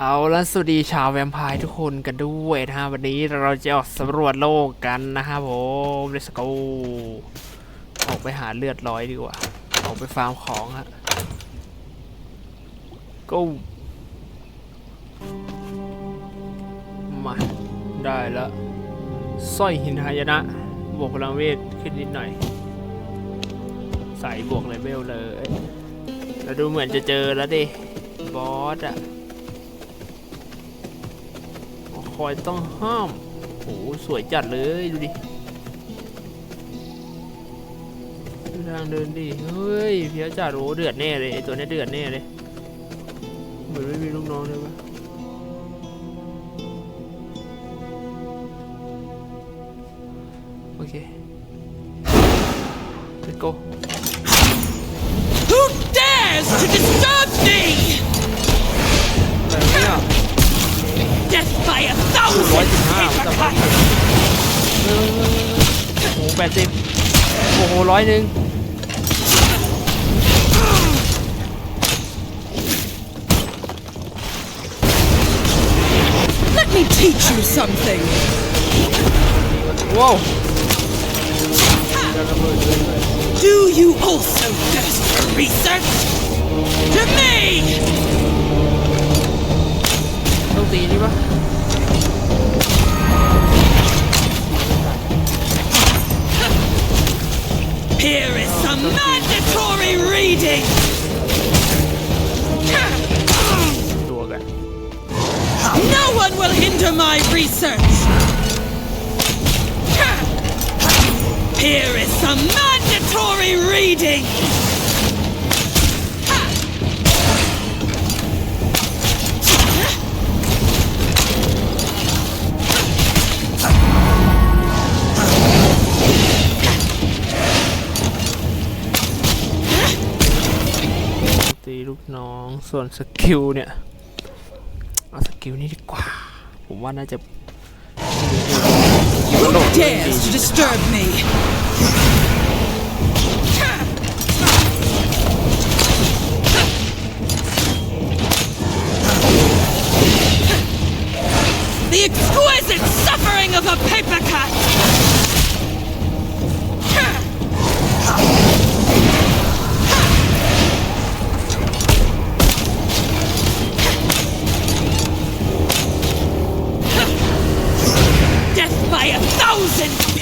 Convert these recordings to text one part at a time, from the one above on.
เอาละสวัสดีชาวแวมไพร์ทุกคนกันด้วยนะฮะวันนี้เราจะออกสำรวจโลกกันนะครับผม let's go ออกไปหาเลือดร้อยดีกว่า ออกไปฟาร์มของฮะ go มาได้แล้วสร้อยหินหายนะ บวกพลังเวทขึ้นนิดหน่อย ใส่บวกเลเวลเลย แล้วดูเหมือนจะเจอแล้วดิ บอสอะ ค อยต้องห้ามโอ้โหสวยจัดเลย ดูดิดูทางเดินดิ เฮ้ยเพี้ยจัดโอ้เดือดแน่เลยไอตัวนี้เดือดแน่เลย เหมือนไม่มีลูกน้องเลยวะโอเค let's go Who dares to ร้อย thousand สิบห้าจำได้ paper โอ้โหแปดสิบโอ้โหร้อยหนึ่ง Let me teach you something. ว้าว Do you also thirst for research? To me! ต้องตีนี่ปะ Here is some mandatory reading! No one will hinder my research! Here is some mandatory reading! ส่วนสกิลเนี่ย เอาสกิลนี้ดีกว่า ผมว่าน่าจะสกิลโลกดี The!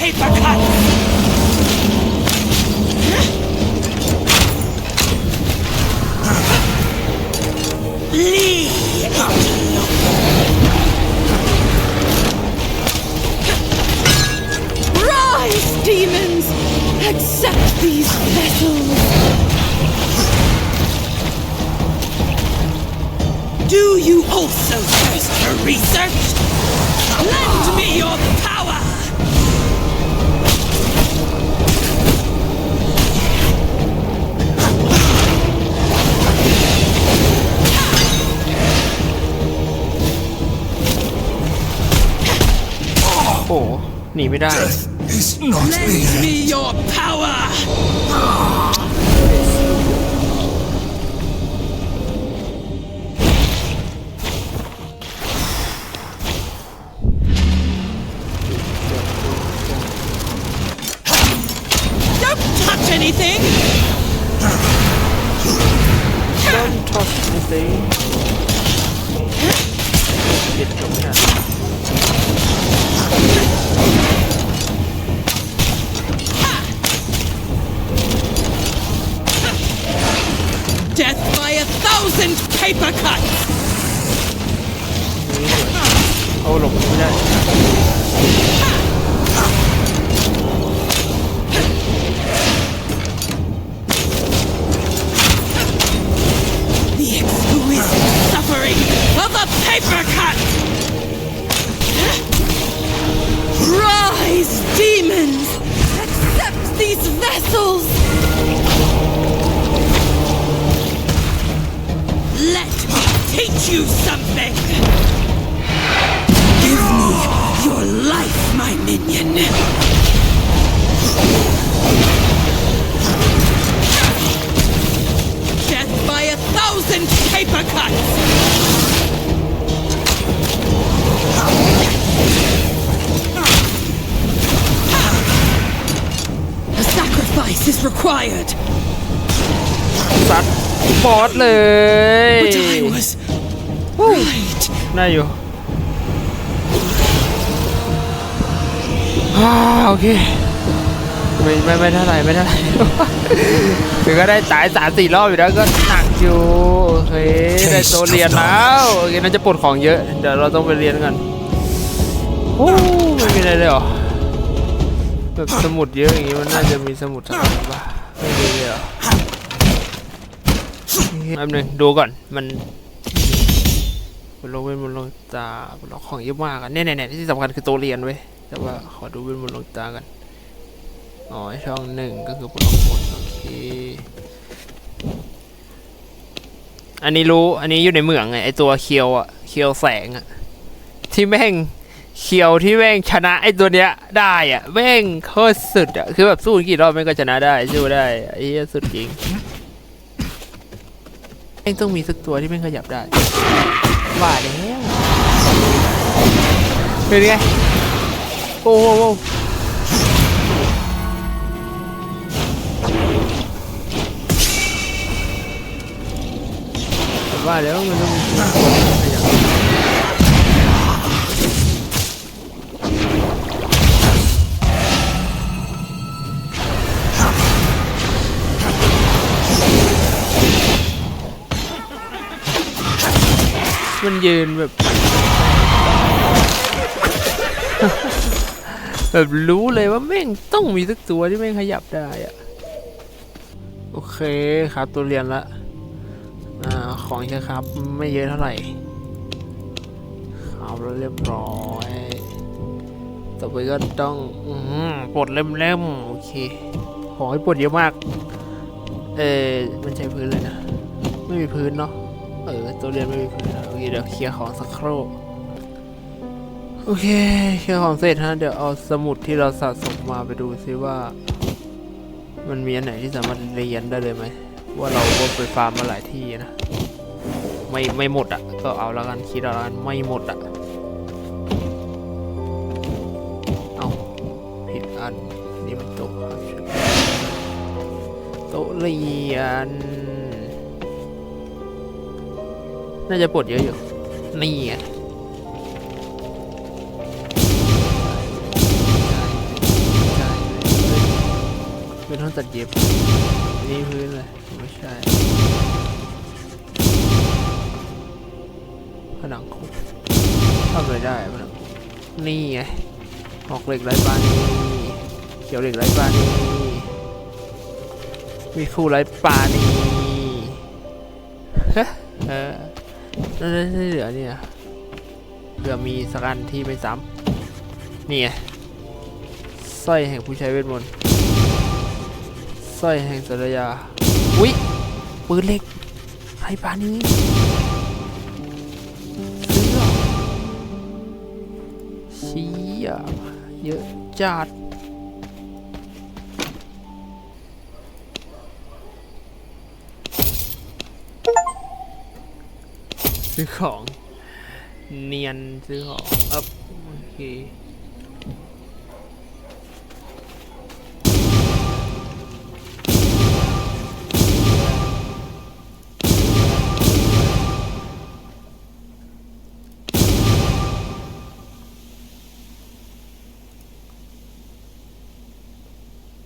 Paper cut! Rise, demons! Accept these vessels! Do you also thirst for research? Lend me your power! หหนีไม่ได้ is not Lend me. me your power! Don't touch anything! Don't touch anything เด็ดจบ paper cuts! เอาหลบไม่ได้ The exquisite you something! Give me your life, my minion! Death by a thousand paper cuts! A sacrifice is required! ซัดบอสเลย Which I was ได้อยู่อ่าโอเคไม่ไม่ไม่เท่าไหร่ไม่เท่าไหร่ถึงก็ได้ตายสามสี่รอบอยู่แล้วก็หนักอยู่โอเคได้ตัวเรียนแล้วโอเคน่าจะปลดของเยอะเดี๋ยวเราต้องไปเรียนกันโอ้ไม่มีอะไรเลยเหรอแบบสมุดเยอะอย่างงี้มันน่าจะมีสมุดสักอันป่ะไม่มีเลยเหรอแป๊บนึงดูก่อนมัน บนโลกเว้นบนลกตาบนโลกของเยอะมากอะเนี่ยเนี่ยเนี่ยที่สำคัญคือตัวเรียนเว้ยแต่ว่าขอดูเว้นบนลกตากันอ๋อช่องหนึ่งก็คือบนบนโอเคอันนี้รู้อันนี้อยู่ในเหมืองไงไอตัวเคียวอะเคียวแสงอะที่แม่งเคียวที่แม่งชนะไอตัวเนี้ยได้อะแม่งโคตรสุดอะคือแบบสู้กี่รอบแม่งก็ชนะได้สู้ได้ไอ้เหี้สุดจริงแม่งต้องมีสักตัวที่แม่งขยับได้ ว่าแล้วเป็นไงโอ้โหว่าแล้วมันต้อง มันยืนแบบ แบบรู้เลยว่าแม่งต้องมีสักตัวที่แม่งขยับได้อะโอเคครับตัวเรียนละอ่าของใช่ครับ ไม่เยอะเท่าไหร่เอาแล้วเรียบร้อยต่อไปก็ต้องอปลดเล่มๆโอเคขอให้ปลดเยอะมาก เออมันใช้พื้นเลยนะ ไม่มีพื้นเนาะ เออตัวเรียนไม่มีพื้นนะโอเคเดี๋ยวเคลียร์ของสักครู่โอเคเคลียร์ของเสร็จฮะเดี๋ยวเอาสมุดที่เราสะสมมาไปดูซิว่า มันมีอันไหนที่สามารถเรียนได้เลยไหมว่าเราก็ไปฟาร์มมาหลายที่นะไม่ไม่หมดอะก็เอาแล้วกันคิดเอาแล้วกันไม่หมดอะเอาผิดอันนี่มันโต๊ะโต๊ะเรียน น่าจะปลดเยอะอยู่ นี่ไงใช่เป็นห้องตัดเย็บ นี่พื้นเลย ไม่ใช่ ผนังคุกทำอะไรได้ผนังนี่ไงหอกเหล็กไร้บานีเขียวเหล็กไร้บานีมีคู่ไรปานีเฮ้ นั่นที่เหลือเนี่ยเผื่อมีสักอันที่ไม่ซ้ำนี่ไงสร้อยแห่งผู้ใช้เวทมนต์สร้อยแห่งสัญญาอุ๊ยปืนเล็กไรปานี้เหรอเชี้ยเยอะจัด ซื้อของ เนียนซื้อของอัพโอเค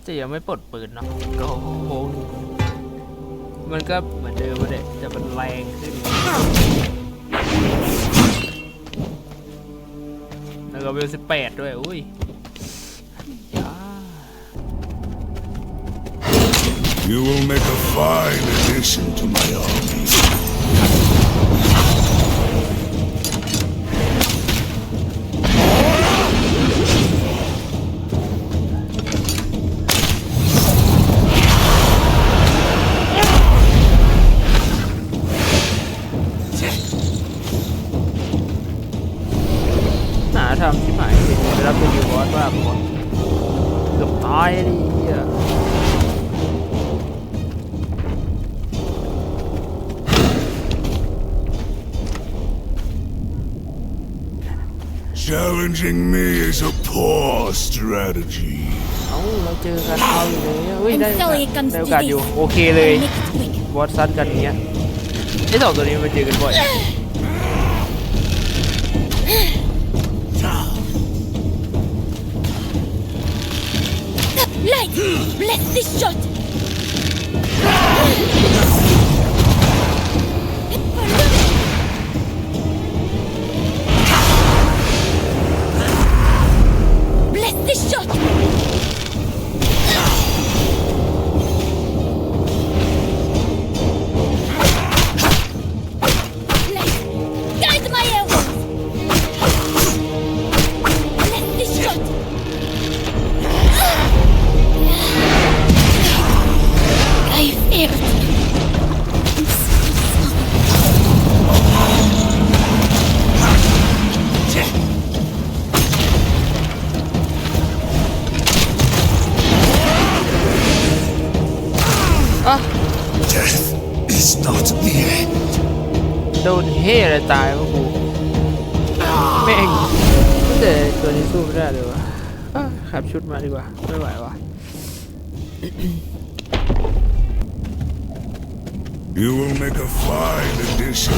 จะยังไม่ปลดปืนเนาะก็คงมันก็เหมือนเดิมเลยแต่มันแรงขึ้น แล้วก็เวลสิบแปดด้วย อุ้ยยา You will make a fine addition to my army. Challenging me is a poor strategy. เอ้า เราเจอกันเอาอยู่เลยเฮ้ยได้ And so it comes ได้ to โอกาสอยู่ this. โอเคเลย I'll make it quick. วอตซัดกันเนี้ยไอ้สองตัวนี้มันเจอกันบ่อย Light! Bless this shot! Death is not the end. โดนเฮ่อะไรตายวะกูแม่งแต่ตัวนี้สู้ไม่ได้เลยวะอะขับชุดมาดีกว่า ไม่ไหววะ You will make a fine addition.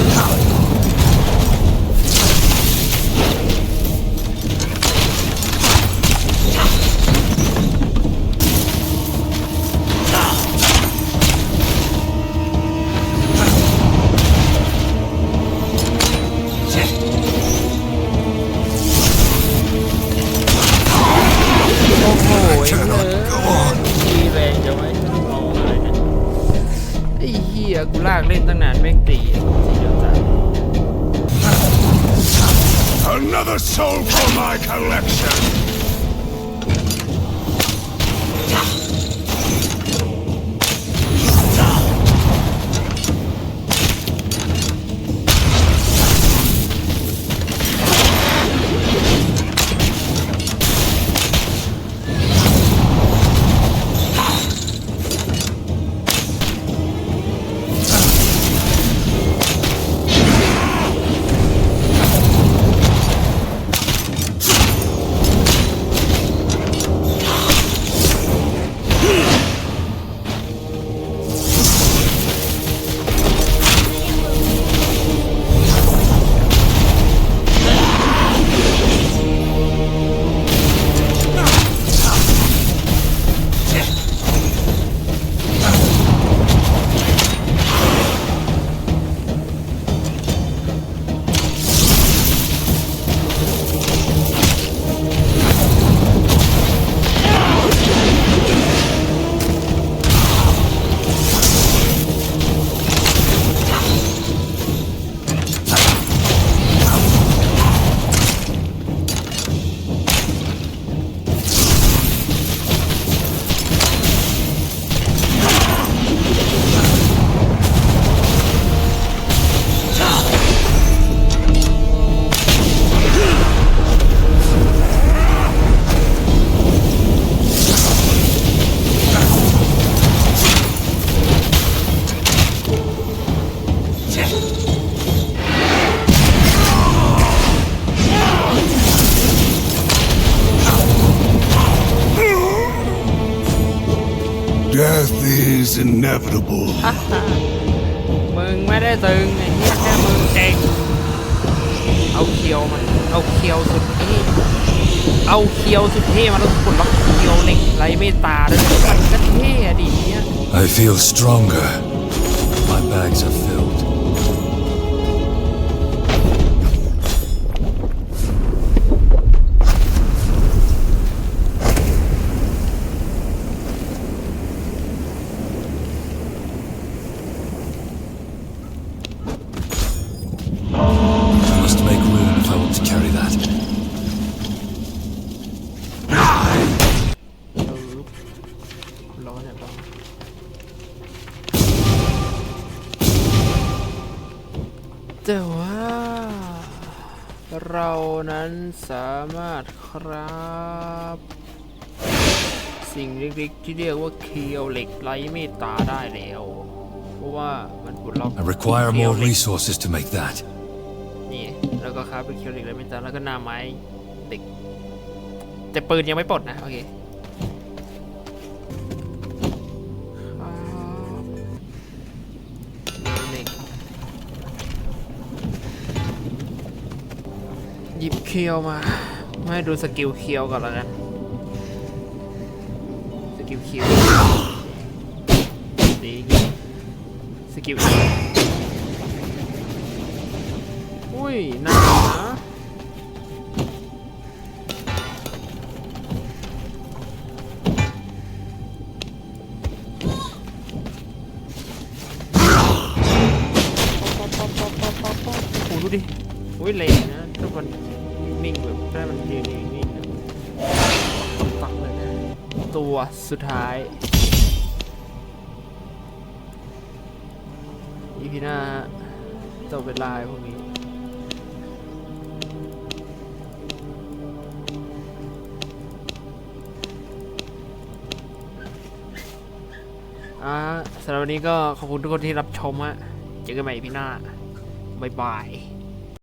Death is inevitable. มึงไม่ได้ตึงไอ้เหี้ยแค่มึงเองเอาเคียวมัน เอาเคียวสุดเท่เอาเคียวสุดเท่มาแล้วกดล็อกเคียวเหล็กไรเมตตาด้วยมันก็เท่อะดิเนี่ย I feel stronger. My bags are filled. แต่ว่า เรานั้นสามารถครับ สิ่งเล็กๆที่เรียกว่าเคียวเหล็กไรเมตตาได้แล้ว เพราะว่ามันปลดล็อก I require เคียว more เหล็ก resources to make that. นี่แล้วก็ครับเป็นเคียวเหล็กไรเมตตาแล้วก็หน้าไม้เหล็กแต่ปืนยังไม่ปลดนะโอเค หยิบเคียวมา ไม่ดูสกิลเคียวก่อนแล้วกันสกิลเคียวดีสกิลอุ้ยน่า อุ้ยเลนนะทุกคนนิ่งแบบได้มันยืนนิ่งๆนะตักเลยนะตัวสุดท้ายอีพีหน้าฮะจบเป็นลายพวกนี้อ่าสำหรับวันนี้ก็ขอบคุณทุกคนที่รับชมฮะเจอกันใหม่อีพีหน้า บ๊ายบาย